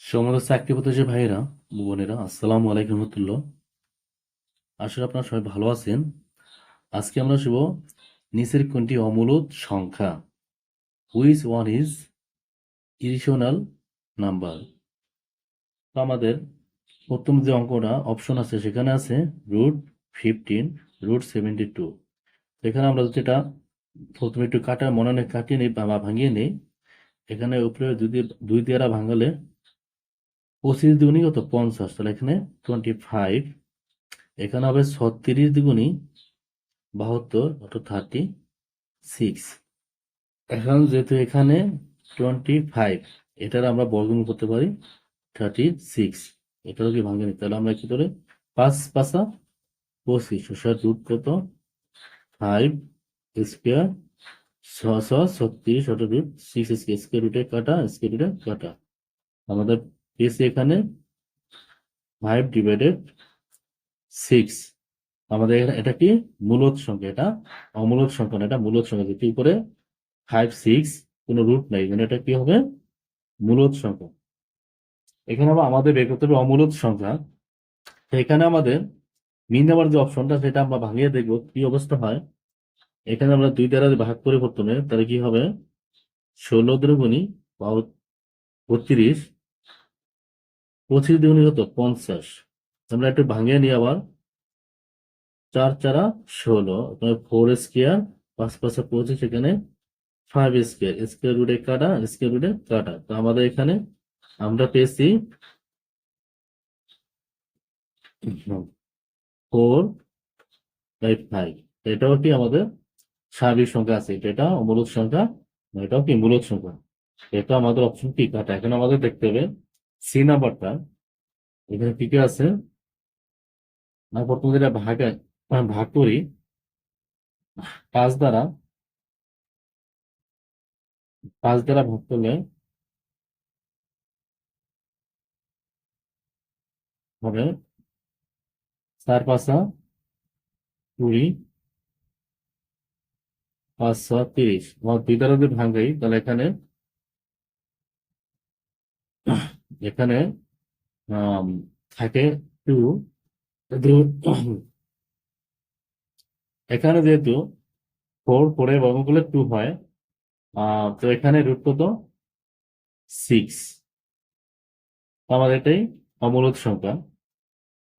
সমস্ত চাকরি প্রত্যাশী ভাইয়েরা, বোনেরা, আসসালামু আলাইকুম রহমতুল্লাহ। আসলে আপনারা সবাই ভালো আছেন। আজকে আমরা শুভ নিচের কোনটি অমূলত সংখ্যা? Which one is irrational number তো আমাদের প্রথম যে অঙ্কটা অপশন আছে, সেখানে আছে root fifteen root seventy two এখানে আমরা যেটা প্রথমে একটু কাটা, মনে কাটিয়ে নিই বা ভাঙিয়ে নিই, এখানে উপরে দিয়ে দুই দিয়ে ভাঙালে পঁচিশ দ্বিগুণী কত? পঞ্চাশ। তাহলে এখানে টোয়েন্টি ফাইভ এখানে হবে ছত্রিশ দ্বিগুণী বাহাত্তর অর্থাৎ থার্টি সিক্স এখন যেহেতু এখানে টোয়েন্টি ফাইভ এটার আমরা বর্গমূল করতে পারি থার্টি সিক্স এটাও কি ভাঙে তাহলে আমরা কি করে পাঁচ পাঁচা পঁচিশ। ওষার রুট কত? ফাইভ স্কোয়ার ছশো ছত্রিশ অর্থাৎ রুট সিক্স স্কোয়ার রুটে কাটা স্কোয়ার রুটে কাটা। আমাদের পেয়েছি এখানে ফাইভ ডিভাইডেড সিক্স আমাদের এটা কি? মূলত সংখ্যা এটা। অমূলত সংখ্যা এটা মূলত সংখ্যা। যেটি উপরে ফাইভ সিক্স কোনো রুট নাই। মানে এটা কি হবে? মূলত সংখ্যা। এখানে আবার আমাদের বের অমূলত সংখ্যা। এখানে আমাদের মিন নাম্বার যে অপশনটা সেটা আমরা ভাঙিয়ে দেখব কি অবস্থা হয়। এখানে আমরা দুই দ্বারা ভাগ করে প্রথমে তাহলে কি হবে? ষোলো দ্রগুণী বত্রিশ পঁচিশ দ্বিগুণী কত পঞ্চাশ। আমরা একটু ভাঙিয়ে নিই আবার। চার চারা ষোলো। ফোর স্কোয়ার পাঁচ পাঁচা পঁচিশ, এখানে ফাইভ স্কোয়ার স্কোয়ার রুটে কাটা স্কোয়ার রুটে কাটা। তো আমাদের এখানে আমরা পেয়েছি ফোর বাই ফাইভ এটাও কি আমাদের স্বাভাবিক সংখ্যা আছে? এটা অমূলত সংখ্যা, এটাও কি মূলত সংখ্যা? এটা আমাদের অপশন কি? কাটা। এখন আমাদের দেখতে হবে সি নাম্বারটা, এখানে কি আছে? আমরা প্রথমে ভাগ ভাগ করি, পাঁচ দ্বারা পাঁচ দ্বারা ভাগ করলে হবে চার পাঁচা কুড়ি, পাঁচ ছ তিরিশ। আমার দুই দ্বারা যদি ভাঙাই তাহলে এখানে এখানে থাকে টু এখানে যেহেতু ফোর ফোরে বর্গ করলে টু হয় তো এখানে রুট কত? সিক্স। আমাদের এটাই অমূলত সংখ্যা।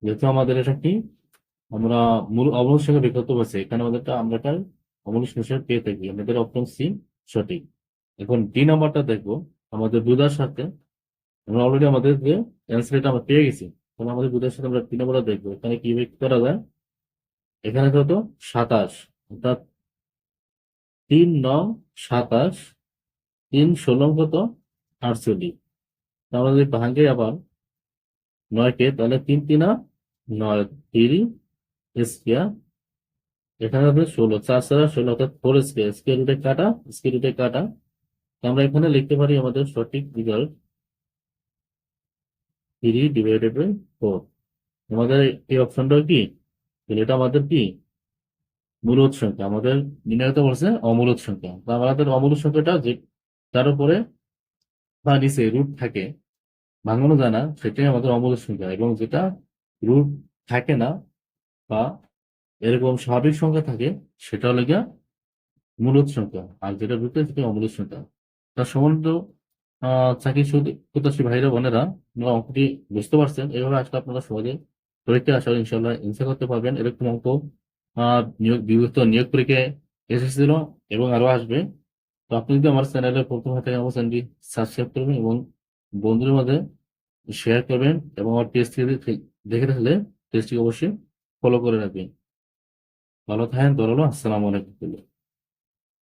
যেহেতু আমাদের এটা কি? আমরা মূল অমূলত সংখ্যা বের করতে পারছি এখানে আমাদেরটা, আমরা এটা অমূলত সংখ্যা পেয়ে থাকি। আমাদের অপশন সি সঠিক। এখন ডি নাম্বারটা দেখব। আমাদের দুধার সাথে আমরা অলরেডি আমাদের যে অ্যান্সারটা আমরা পেয়ে গেছি। তাহলে আমাদের বুধার সাথে আমরা তিন নাম্বারটা দেখব। এখানে কি করা যায়? এখানে কত সাতাশ। অর্থাৎ তিন নং সাতাশ, তিন ষোলো কত? আটচল্লিশ। আমরা যদি ভাঙে আবার নয়কে, তাহলে তিন তিনা নয় তিরি স্কোয়ার এখানে হবে ষোলো। চার চার ষোলো, অর্থাৎ ফোর স্কোয়ার স্কোয়ার রুটে কাটা স্কোয়ার রুটে কাটা। আমরা এখানে লিখতে পারি আমাদের সঠিক result three divided by four আমাদের এই অপশনটাও কি? এটা আমাদের কি? মূলত সংখ্যা। আমাদের নির্ণয় বলছে অমূলত সংখ্যা। তো আমাদের অমূলত সংখ্যাটা যে তার উপরে বা নিচে রুট থাকে, ভাঙানো যায় না, সেটাই আমাদের অমূলত সংখ্যা। এবং যেটা রুট থাকে না বা এরকম স্বাভাবিক সংখ্যা থাকে, সেটা হলো গিয়া মূলত সংখ্যা। আর যেটা রুটে সেটা অমূলত সংখ্যা। তার সম্বন্ধ চাকরি প্রত্যাশী ভাইরা বোনেরা অঙ্কটি বুঝতে পারছেন। এভাবে আসলে আপনারা সহজে পরীক্ষা আসলে ইনশাল্লাহ ইনসার করতে পারবেন। এরকম অঙ্ক নিয়োগ বিগত নিয়োগ পরীক্ষায় এসেছিল এবং আরও আসবে। তো আপনি যদি আমার চ্যানেলে প্রথম হাতে আমার চ্যানেলটি সাবস্ক্রাইব করবেন এবং বন্ধুদের মধ্যে শেয়ার করবেন এবং আমার পেজটি দেখে থাকলে পেজটি অবশ্যই ফলো করে রাখবেন। ভালো থাকেন ধরো আসসালামু আলাইকুম।